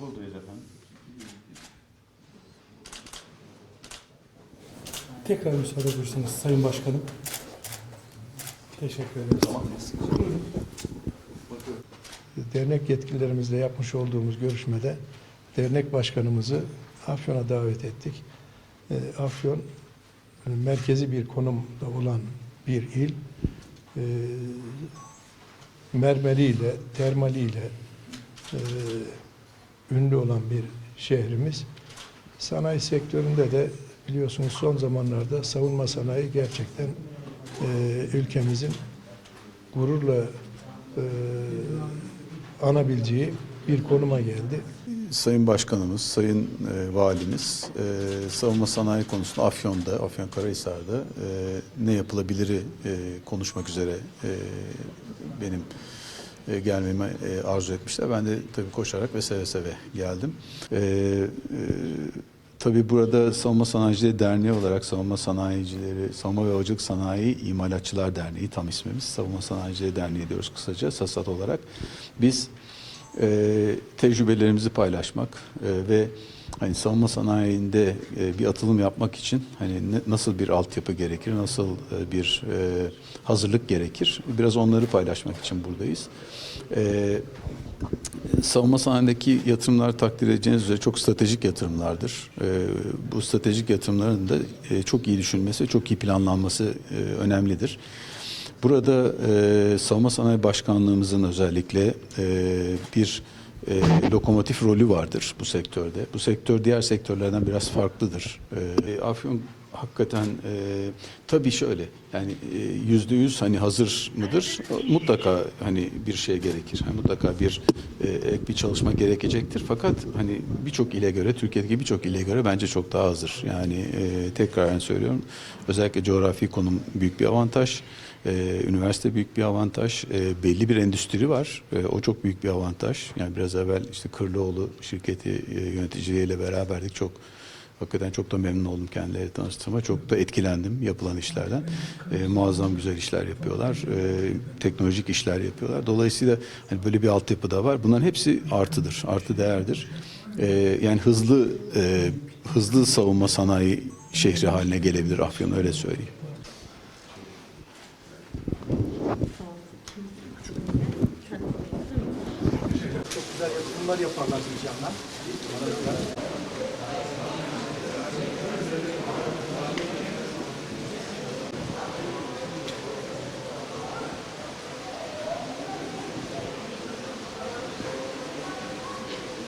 Buradayız efendim. Tekrar müsaade buyursanız Sayın Başkanım. Teşekkür ederiz. dernek yetkililerimizle yapmış olduğumuz görüşmede dernek başkanımızı Afyon'a davet ettik. E, Afyon merkezi bir konumda olan bir il. E, mermeriyle, termaliyle e, ünlü olan bir şehrimiz. Sanayi sektöründe de biliyorsunuz son zamanlarda savunma sanayi gerçekten e, ülkemizin gururla e, anabileceği bir konuma geldi. Sayın Başkanımız, Sayın e, Valimiz e, savunma sanayi konusunda Afyon'da, Afyonkarahisar'da e, ne yapılabiliri e, konuşmak üzere e, benim e, gelmemi e, arzu etmişler. Ben de tabii koşarak ve seve seve geldim. E, e, tabii burada Savunma Sanayicileri Derneği olarak Savunma Sanayicileri, Savunma ve Havacılık Sanayi İmalatçılar Derneği tam ismimiz. Savunma Sanayicileri Derneği diyoruz kısaca SASAT olarak. Biz e, tecrübelerimizi paylaşmak e, ve hani savunma sanayinde e, bir atılım yapmak için hani ne- nasıl bir altyapı gerekir, nasıl e, bir e, hazırlık gerekir, biraz onları paylaşmak için buradayız. E, savunma sanayindeki yatırımlar takdir edeceğiniz üzere çok stratejik yatırımlardır. E, bu stratejik yatırımların da e, çok iyi düşünülmesi, çok iyi planlanması e, önemlidir. Burada e, Savunma Sanayi Başkanlığımızın özellikle e, bir e, lokomotif rolü vardır bu sektörde. Bu sektör diğer sektörlerden biraz farklıdır. E, Afyon hakikaten e, tabii şöyle yani e, yüzde yüz hani hazır mıdır? Mutlaka hani bir şey gerekir. Hani mutlaka bir e, ek bir çalışma gerekecektir. Fakat hani birçok ile göre Türkiye'deki birçok ile göre bence çok daha hazır. Yani e, tekrar söylüyorum özellikle coğrafi konum büyük bir avantaj. Ee, üniversite büyük bir avantaj. Ee, belli bir endüstri var. Ee, o çok büyük bir avantaj. Yani biraz evvel işte Kırlıoğlu şirketi e, yöneticileriyle beraberdik. Çok hakikaten çok da memnun oldum kendileri tanıştığıma. Çok da etkilendim yapılan işlerden. Ee, muazzam güzel işler yapıyorlar. Ee, teknolojik işler yapıyorlar. Dolayısıyla hani böyle bir altyapı da var. Bunların hepsi artıdır. Artı değerdir. Ee, yani hızlı e, hızlı savunma sanayi şehri haline gelebilir Afyon öyle söyleyeyim. Çok yaparlar diyeceğim ben.